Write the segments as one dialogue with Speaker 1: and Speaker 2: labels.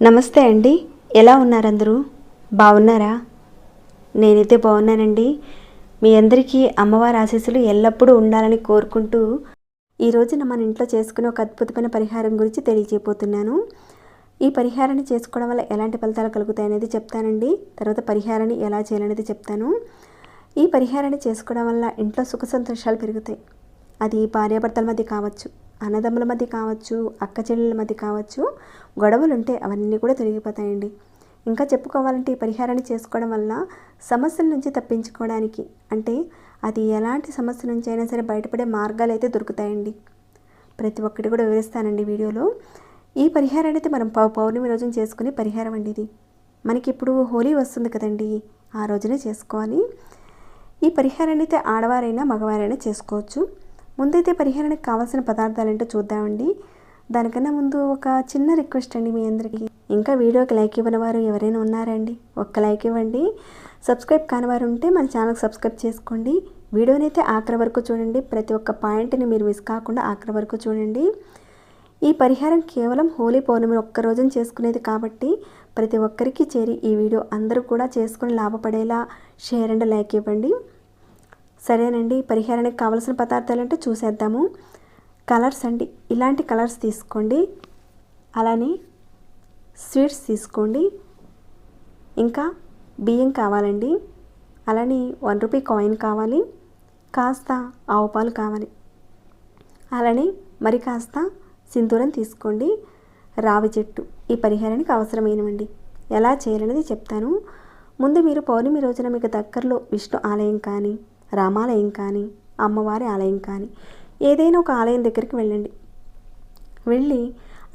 Speaker 1: నమస్తే అండి. ఎలా ఉన్నారందరూ? బాగున్నారా? నేనైతే బాగున్నానండి. మీ అందరికీ అమ్మవారి ఆశీస్సులు ఎల్లప్పుడూ ఉండాలని కోరుకుంటూ ఈ రోజున మన ఇంట్లో చేసుకునే ఒక అద్భుతమైన పరిహారం గురించి తెలియజేయబోతున్నాను. ఈ పరిహారాన్ని చేసుకోవడం వల్ల ఎలాంటి ఫలితాలు కలుగుతాయనేది చెప్తానండి. తర్వాత పరిహారాన్ని ఎలా చేయాలనేది చెప్తాను. ఈ పరిహారాన్ని చేసుకోవడం వల్ల ఇంట్లో సుఖ సంతోషాలు పెరుగుతాయి. అది భార్యాభర్తల మధ్య కావచ్చు అన్నదమ్ముల మధ్య కావచ్చు అక్క చెల్లెల మధ్య కావచ్చు గొడవలు ఉంటే అవన్నీ కూడా తొలగిపోతాయండి. ఇంకా చెప్పుకోవాలంటే ఈ పరిహారాన్ని చేసుకోవడం వల్ల సమస్యల నుంచి తప్పించుకోవడానికి అంటే అది ఎలాంటి సమస్య నుంచి అయినా సరే బయటపడే మార్గాలు అయితే దొరుకుతాయండి. ప్రతి ఒక్కటి కూడా వివరిస్తానండి వీడియోలో. ఈ పరిహారాన్ని అయితే మనం పౌ పౌర్ణమి రోజున చేసుకునే పరిహారం అండి ఇది. మనకి ఇప్పుడు హోలీ వస్తుంది కదండి ఆ రోజునే చేసుకోవాలి. ఈ పరిహారాన్ని అయితే ఆడవారైనా మగవారైనా చేసుకోవచ్చు. ముందైతే పరిహారానికి కావాల్సిన పదార్థాలు ఏంటో చూద్దామండి. దానికన్నా ముందు ఒక చిన్న రిక్వెస్ట్ అండి మీ అందరికీ. ఇంకా వీడియోకి లైక్ ఇవ్వని వారు ఎవరైనా ఉన్నారండి ఒక్క లైక్ ఇవ్వండి. సబ్స్క్రైబ్ కాని వారు ఉంటే మన ఛానల్కి సబ్స్క్రైబ్ చేసుకోండి. వీడియోని అయితే ఆఖరి వరకు చూడండి. ప్రతి ఒక్క పాయింట్ని మీరు మిస్ కాకుండా ఆఖరి వరకు చూడండి. ఈ పరిహారం కేవలం హోలీ పౌర్ణమి ఒక్క రోజున చేసుకునేది కాబట్టి ప్రతి ఒక్కరికి చేరి ఈ వీడియో అందరూ కూడా చేసుకుని లాభపడేలా షేర్ అండ్ లైక్ ఇవ్వండి. సరేనండి పరిహారానికి కావలసిన పదార్థాలు అంటే చూసేద్దాము. కలర్స్ అండి ఇలాంటి కలర్స్ తీసుకోండి. అలానే స్వీట్స్ తీసుకోండి. ఇంకా బియ్యం కావాలండి. అలానే వన్ రూపీ కాయిన్ కావాలి. కాస్త ఆవు పాలు కావాలి. అలానే మరి కాస్త సింధూరం తీసుకోండి. రావి చెట్టు ఈ పరిహారానికి అవసరమైనవండి. ఎలా చేయాలనేది చెప్తాను. ముందు మీరు పౌర్ణమి రోజున మీకు దగ్గరలో విష్ణు ఆలయం కానీ రామాలయం కానీ అమ్మవారి ఆలయం కానీ ఏదైనా ఒక ఆలయం దగ్గరికి వెళ్ళండి. వెళ్ళి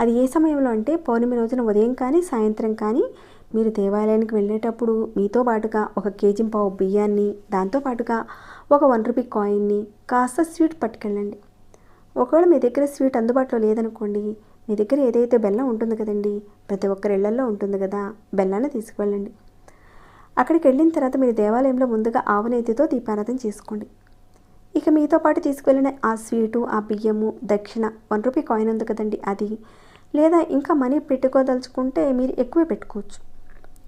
Speaker 1: అది ఏ సమయంలో అంటే పౌర్ణమి రోజున ఉదయం కానీ సాయంత్రం కానీ మీరు దేవాలయానికి వెళ్ళేటప్పుడు మీతో పాటుగా ఒక కేజీ పావు బియ్యాన్ని దాంతో పాటుగా ఒక వన్ రూపీ కాయిన్ని కాస్త స్వీట్ పట్టుకెళ్ళండి. ఒకవేళ మీ దగ్గర స్వీట్ అందుబాటులో లేదనుకోండి మీ దగ్గర ఏదైతే బెల్లం ఉంటుంది కదండి ప్రతి ఒక్కరి ఇళ్ళల్లో ఉంటుంది కదా బెల్లాన్ని తీసుకువెళ్ళండి. అక్కడికి వెళ్ళిన తర్వాత మీరు దేవాలయంలో ముందుగా ఆవునేతితో దీపారాధన చేసుకోండి. ఇక మీతో పాటు తీసుకువెళ్ళిన ఆ స్వీటు ఆ బియ్యము దక్షిణ వన్ రూపీ కాయిన్ ఉంది కదండి అది. లేదా ఇంకా మనీ పెట్టుకోదలుచుకుంటే మీరు ఎక్కువే పెట్టుకోవచ్చు.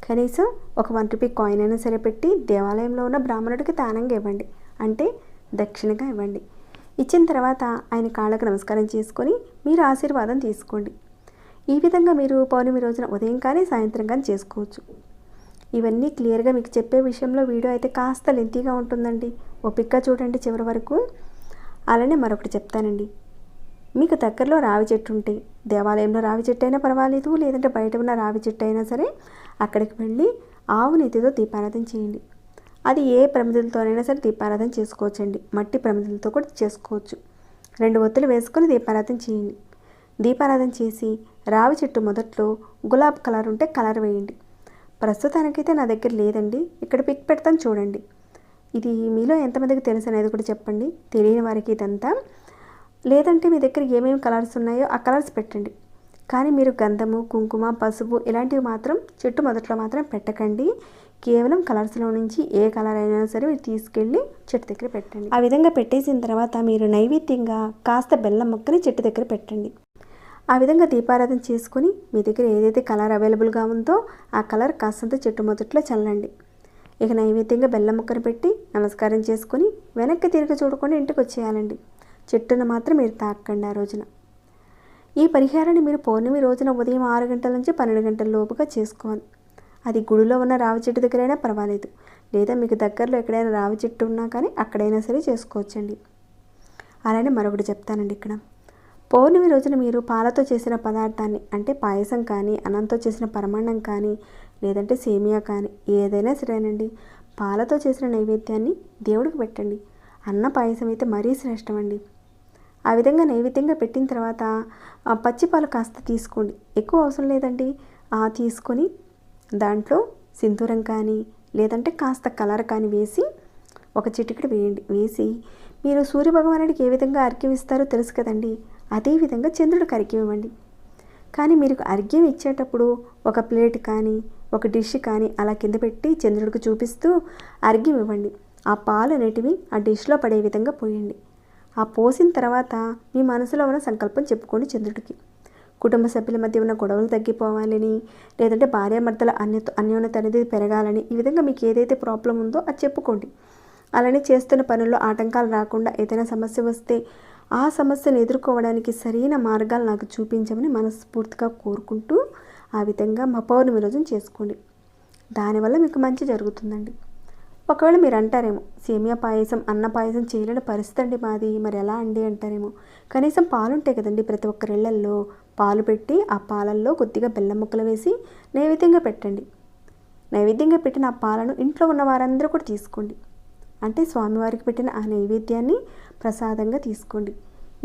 Speaker 1: కనీసం ఒక వన్ రూపీ కాయిన్ అయినా సరే పెట్టి దేవాలయంలో ఉన్న బ్రాహ్మణుడికి దానంగా ఇవ్వండి. అంటే దక్షిణగా ఇవ్వండి. ఇచ్చిన తర్వాత ఆయన కాళ్ళకు నమస్కారం చేసుకొని మీరు ఆశీర్వాదం తీసుకోండి. ఈ విధంగా మీరు పౌర్ణమి రోజున ఉదయం కానీ సాయంత్రం కానీ చేసుకోవచ్చు. ఇవన్నీ క్లియర్గా మీకు చెప్పే విషయంలో వీడియో అయితే కాస్త లెంతీగా ఉంటుందండి. ఓపిక్గా చూడండి చివరి వరకు. అలానే మరొకటి చెప్తానండి. మీకు దగ్గరలో రావి చెట్టు ఉంటే దేవాలయంలో రావి చెట్టు అయినా పర్వాలేదు లేదంటే బయట ఉన్న రావి చెట్టు అయినా సరే అక్కడికి వెళ్ళి ఆవు నీతితో దీపారాధన చేయండి. అది ఏ ప్రమిదలతోనైనా సరే దీపారాధన చేసుకోవచ్చండి. మట్టి ప్రమిదలతో కూడా చేసుకోవచ్చు. రెండు ఒత్తులు వేసుకొని దీపారాధన చేయండి. దీపారాధన చేసి రావి చెట్టు మొదట్లో గులాబ్ కలర్ ఉంటే కలర్ వేయండి. ప్రస్తుతానికైతే నా దగ్గర లేదండి. ఇక్కడ పిక్ పెడతాను చూడండి. ఇది మీలో ఎంతమందికి తెలుసు అనేది కూడా చెప్పండి. తెలియని వారికి ఇదంతా. లేదంటే మీ దగ్గర ఏమేమి కలర్స్ ఉన్నాయో ఆ కలర్స్ పెట్టండి. కానీ మీరు గంధము కుంకుమ పసుపు ఇలాంటివి మాత్రం చెట్టు మొదట్లో మాత్రం పెట్టకండి. కేవలం కలర్స్లో నుంచి ఏ కలర్ అయినా సరే మీరు తీసుకెళ్ళి చెట్టు దగ్గర పెట్టండి. ఆ విధంగా పెట్టేసిన తర్వాత మీరు నైవేద్యంగా కాస్త బెల్లం ముక్కని చెట్టు దగ్గర పెట్టండి. ఆ విధంగా దీపారాధన చేసుకుని మీ దగ్గర ఏదైతే కలర్ అవైలబుల్గా ఉందో ఆ కలర్ కాస్తంత చెట్టు మొదట్లో చల్లండి. ఇక నైవేద్యంగా బెల్లం ముక్కను పెట్టి నమస్కారం చేసుకొని వెనక్కి తిరిగి చూడకుండా ఇంటికి వచ్చేయాలండి. చెట్టును మాత్రం మీరు తాకండి ఆ రోజున. ఈ పరిహారాన్ని మీరు పౌర్ణమి రోజున ఉదయం ఆరు గంటల నుంచి పన్నెండు గంటల లోపుగా చేసుకోవాలి. అది గుడిలో ఉన్న రావి చెట్టు దగ్గరైనా పర్వాలేదు. లేదా మీకు దగ్గరలో ఎక్కడైనా రావి చెట్టు ఉన్నా కానీ అక్కడైనా సరే చేసుకోవచ్చండి. అలానే మరొకటి చెప్తానండి ఇక్కడ. పౌర్ణమి రోజున మీరు పాలతో చేసిన పదార్థాన్ని అంటే పాయసం కానీ అన్నంతో చేసిన పరమాన్నం కానీ లేదంటే సేమియా కానీ ఏదైనా సరేనండి. పాలతో చేసిన నైవేద్యాన్ని దేవుడికి పెట్టండి. అన్న పాయసం అయితే మరీ శ్రేష్టం అండి ఆ విధంగా నైవేద్యంగా పెట్టిన తర్వాత పచ్చిపాలు పచ్చి పాలు కాస్త తీసుకోండి. ఎక్కువ అవసరం లేదండి. ఆ తీసుకొని దాంట్లో సింధూరం కానీ లేదంటే కాస్త కలర్ కానీ వేసి ఒక చిటికెడు వేయండి. వేసి మీరు సూర్యభగవానుడికి ఏ విధంగా అర్ఘ్యం ఇస్తారో తెలుసు కదండి. అదే విధంగా చంద్రుడికి అర్ఘ్యం ఇవ్వండి. కానీ మీరు అర్ఘ్యం ఇచ్చేటప్పుడు ఒక ప్లేట్ కానీ ఒక డిష్ కానీ అలా కింద పెట్టి చంద్రుడికి చూపిస్తూ అర్ఘ్యం ఇవ్వండి. ఆ పాలు అనేటివి ఆ డిష్లో పడే విధంగా పోయండి. ఆ పోసిన తర్వాత మీ మనసులో ఉన్న సంకల్పం చెప్పుకోండి చంద్రుడికి. కుటుంబ సభ్యుల మధ్య ఉన్న గొడవలు తగ్గిపోవాలని లేదంటే భార్యాభర్తల అన్య అన్యోన్యత అనేది పెరగాలని ఈ విధంగా మీకు ఏదైతే ప్రాబ్లం ఉందో అది చెప్పుకోండి. అలానే చేస్తున్న పనుల్లో ఆటంకాలు రాకుండా ఏదైనా సమస్య వస్తే ఆ సమస్యను ఎదుర్కోవడానికి సరైన మార్గాలు నాకు చూపించమని మనస్ఫూర్తిగా కోరుకుంటూ ఆ విధంగా మా పౌర్ణమి రోజున చేసుకోండి. దానివల్ల మీకు మంచి జరుగుతుందండి. ఒకవేళ మీరు అంటారేమో సేమియా పాయసం అన్న పాయసం చేయలేని పరిస్థితి అండి మాది మరి ఎలా అండి అంటారేమో. కనీసం పాలు ఉంటాయి కదండి ప్రతి ఒక్కరి ఇళ్ళల్లో. పాలు పెట్టి ఆ పాలల్లో కొద్దిగా బెల్లం ముక్కలు వేసి నైవేద్యంగా పెట్టండి. నైవేద్యంగా పెట్టిన ఆ పాలను ఇంట్లో ఉన్న వారందరూ కూడా తీసుకోండి. అంటే స్వామివారికి పెట్టిన ఆ నైవేద్యాన్ని ప్రసాదంగా తీసుకోండి.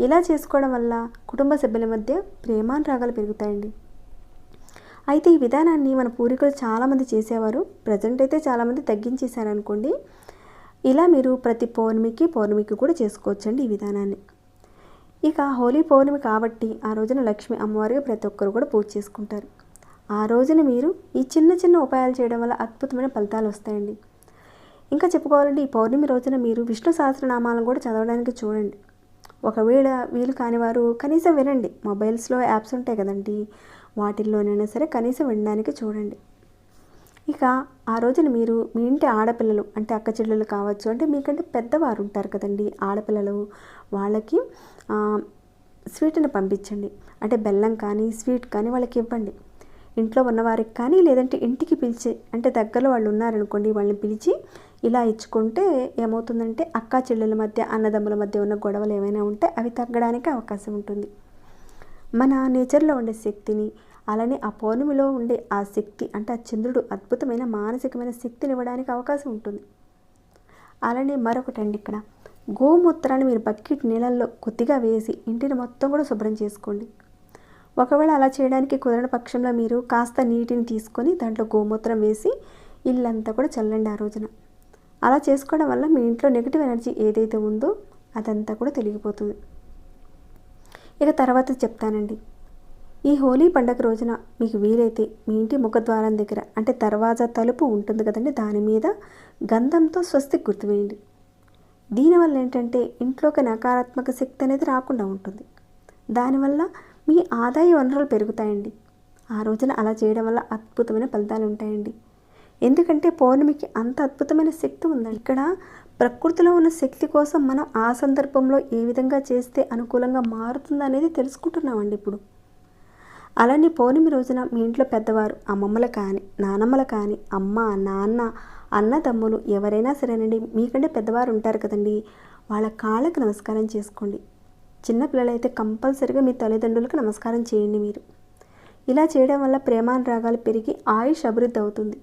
Speaker 1: ఇలా చేసుకోవడం వల్ల కుటుంబ సభ్యుల మధ్య ప్రేమానురాగాలు పెరుగుతాయండి. అయితే ఈ విధానాన్ని మన పూర్వీకులు చాలామంది చేసేవారు ప్రజెంట్ అయితే చాలామంది తగ్గించేశారనుకోండి ఇలా మీరు ప్రతి పౌర్ణమికి పౌర్ణమికి కూడా చేసుకోవచ్చండి ఈ విధానాన్ని. ఇక హోలీ పౌర్ణమి కాబట్టి ఆ రోజున లక్ష్మి అమ్మవారికి ప్రతి ఒక్కరు కూడా పూజ చేసుకుంటారు. ఆ రోజున మీరు ఈ చిన్న చిన్న ఉపాయాలు చేయడం వల్ల అద్భుతమైన ఫలితాలు వస్తాయండి. ఇంకా చెప్పుకోవాలంటే ఈ పౌర్ణమి రోజున మీరు విష్ణు సహస్రనామాలను కూడా చదవడానికి చూడండి. ఒకవేళ వీలు కాని వారు కనీసం వినండి. మొబైల్స్లో యాప్స్ ఉంటాయి కదండి. వాటిల్లోనైనా సరే కనీసం వినడానికి చూడండి. ఇక ఆ రోజున మీరు మీ ఇంటి ఆడపిల్లలు అంటే అక్క చెల్లెలు కావచ్చు అంటే మీకంటే పెద్దవారు ఉంటారు కదండి ఆడపిల్లలు వాళ్ళకి స్వీట్ని పంపించండి. అంటే బెల్లం కానీ స్వీట్ కానీ వాళ్ళకి ఇవ్వండి. ఇంట్లో ఉన్నవారికి కానీ లేదంటే ఇంటికి పిలిచి అంటే దగ్గరలో వాళ్ళు ఉన్నారనుకోండి వాళ్ళని పిలిచి ఇలా ఇచ్చుకుంటే ఏమవుతుందంటే అక్క చెల్లెల మధ్య అన్నదమ్ముల మధ్య ఉన్న గొడవలు ఏమైనా ఉంటే అవి తగ్గడానికి అవకాశం ఉంటుంది. మన నేచర్లో ఉండే శక్తిని అలానే ఆ పౌర్ణమిలో ఉండే ఆ శక్తి అంటే ఆ చంద్రుడు అద్భుతమైన మానసికమైన శక్తిని ఇవ్వడానికి అవకాశం ఉంటుంది. అలానే మరొకటండి ఇక్కడ. గోమూత్రాన్ని మీరు బకెట్ నీళ్ళల్లో కొద్దిగా వేసి ఇంటిని మొత్తం కూడా శుభ్రం చేసుకోండి. ఒకవేళ అలా చేయడానికి కుదరని పక్షంలో మీరు కాస్త నీటిని తీసుకొని దాంట్లో గోమూత్రం వేసి ఇల్లంతా కూడా చల్లండి ఆ రోజున. అలా చేసుకోవడం వల్ల మీ ఇంట్లో నెగిటివ్ ఎనర్జీ ఏదైతే ఉందో అదంతా కూడా తెలిగిపోతుంది. ఇక తర్వాత చెప్తానండి. ఈ హోలీ పండగ రోజున మీకు వీలైతే మీ ఇంటి ముఖద్వారం దగ్గర అంటే దర్వాజా తలుపు ఉంటుంది కదండి దాని మీద గంధంతో స్వస్తి గుర్తువేయండి దీనివల్ల ఏంటంటే ఇంట్లోకి నకారాత్మక శక్తి అనేది రాకుండా ఉంటుంది. దానివల్ల మీ ఆదాయ వనరులు పెరుగుతాయండి. ఆ రోజున అలా చేయడం వల్ల అద్భుతమైన ఫలితాలు ఉంటాయండి. ఎందుకంటే పౌర్ణమికి అంత అద్భుతమైన శక్తి ఉందండి. ఇక్కడ ప్రకృతిలో ఉన్న శక్తి కోసం మనం ఆ సందర్భంలో ఏ విధంగా చేస్తే అనుకూలంగా మారుతుంది అనేది తెలుసుకుంటున్నామండి ఇప్పుడు. అలానే పౌర్ణమి రోజున మీ ఇంట్లో పెద్దవారు అమ్మమ్మలు కానీ నానమ్మలు కానీ అమ్మ నాన్న అన్న తమ్ములు ఎవరైనా సరేనండి మీకంటే పెద్దవారు ఉంటారు కదండి వాళ్ళ కాళ్ళకు నమస్కారం చేసుకోండి. చిన్నపిల్లలైతే కంపల్సరిగా మీ తల్లిదండ్రులకు నమస్కారం చేయండి మీరు. ఇలా చేయడం వల్ల ప్రేమానురాగాలు పెరిగి ఆయుష్ అభివృద్ధి అవుతుంది.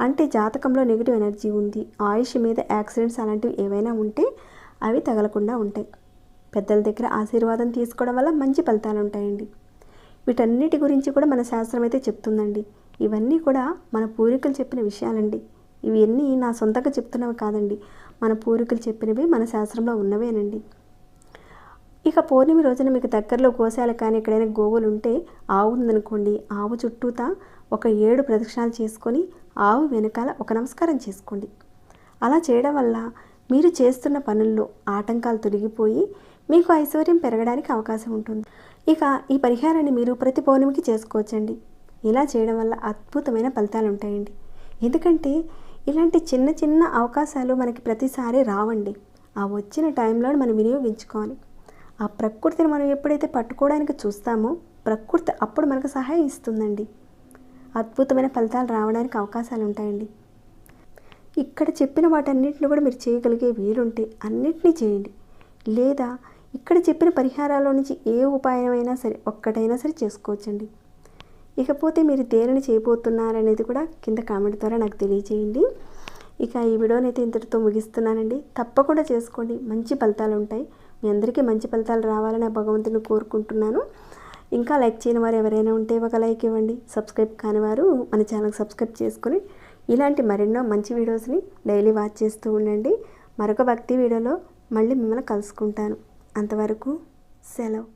Speaker 1: అంటే జాతకంలో నెగిటివ్ ఎనర్జీ ఉంది. ఆయుష్ మీద యాక్సిడెంట్స్ అలాంటివి ఏవైనా ఉంటే అవి తగలకుండా ఉంటాయి. పెద్దల దగ్గర ఆశీర్వాదం తీసుకోవడం వల్ల మంచి ఫలితాలు ఉంటాయండి. వీటన్నిటి గురించి కూడా మన శాస్త్రం అయితే చెప్తుందండి. ఇవన్నీ కూడా మన పూర్వీకులు చెప్పిన విషయాలండి. ఇవన్నీ నా సొంతంగా చెప్తున్నవి కాదండి. మన పూర్వీకులు చెప్పినవి మన శాస్త్రంలో ఉన్నవేనండి. ఇక పౌర్ణమి రోజున మీకు దగ్గరలో గోశాల కానీ ఎక్కడైనా గోవులు ఉంటే ఆవు ఉందనుకోండి. ఆవు చుట్టూతా ఒక ఏడు ప్రదక్షిణాలు చేసుకొని ఆవు వెనకాల ఒక నమస్కారం చేసుకోండి. అలా చేయడం వల్ల మీరు చేస్తున్న పనుల్లో ఆటంకాలు తొలగిపోయి మీకు ఐశ్వర్యం పెరగడానికి అవకాశం ఉంటుంది. ఇక ఈ పరిహారాన్ని మీరు ప్రతి పౌర్ణమికి చేసుకోవచ్చండి. ఇలా చేయడం వల్ల అద్భుతమైన ఫలితాలు ఉంటాయండి. ఎందుకంటే ఇలాంటి చిన్న చిన్న అవకాశాలు మనకి ప్రతిసారి రావండి. ఆ వచ్చిన టైంలో మనం వినియోగించుకోవాలి. ఆ ప్రకృతిని మనం ఎప్పుడైతే పట్టుకోవడానికి చూస్తామో ప్రకృతి అప్పుడు మనకు సహాయం ఇస్తుందండి. అద్భుతమైన ఫలితాలు రావడానికి అవకాశాలు ఉంటాయండి ఇక్కడ చెప్పిన వాటన్నిటిని కూడా మీరు చేయగలిగే వీలుంటే అన్నిటినీ చేయండి. లేదా ఇక్కడ చెప్పిన పరిహారాల నుంచి ఏ ఉపాయమైనా సరే ఒక్కటైనా సరే చేసుకోవచ్చండి. ఇకపోతే మీరు దేనిని చేయబోతున్నారనేది కూడా కింద కామెంట్ ద్వారా నాకు తెలియజేయండి. ఇక ఈ వీడియోని అయితే ఇంతటితో ముగిస్తున్నానండి. తప్పకుండా చేసుకోండి. మంచి ఫలితాలు ఉంటాయి మీ అందరికీ మంచి ఫలితాలు రావాలని భగవంతుని కోరుకుంటున్నాను. ఇంకా లైక్ చేయని వారు ఎవరైనా ఉంటే ఒక లైక్ ఇవ్వండి. సబ్స్క్రైబ్ కాని వారు మన ఛానల్ సబ్స్క్రైబ్ చేసుకొని ఇలాంటి మరెన్నో మంచి వీడియోస్ని డైలీ వాచ్ చేస్తూ ఉండండి. మరొక భక్తి వీడియోలో మళ్ళీ మిమ్మల్ని కలుసుకుంటాను. అంతవరకు సెలవు.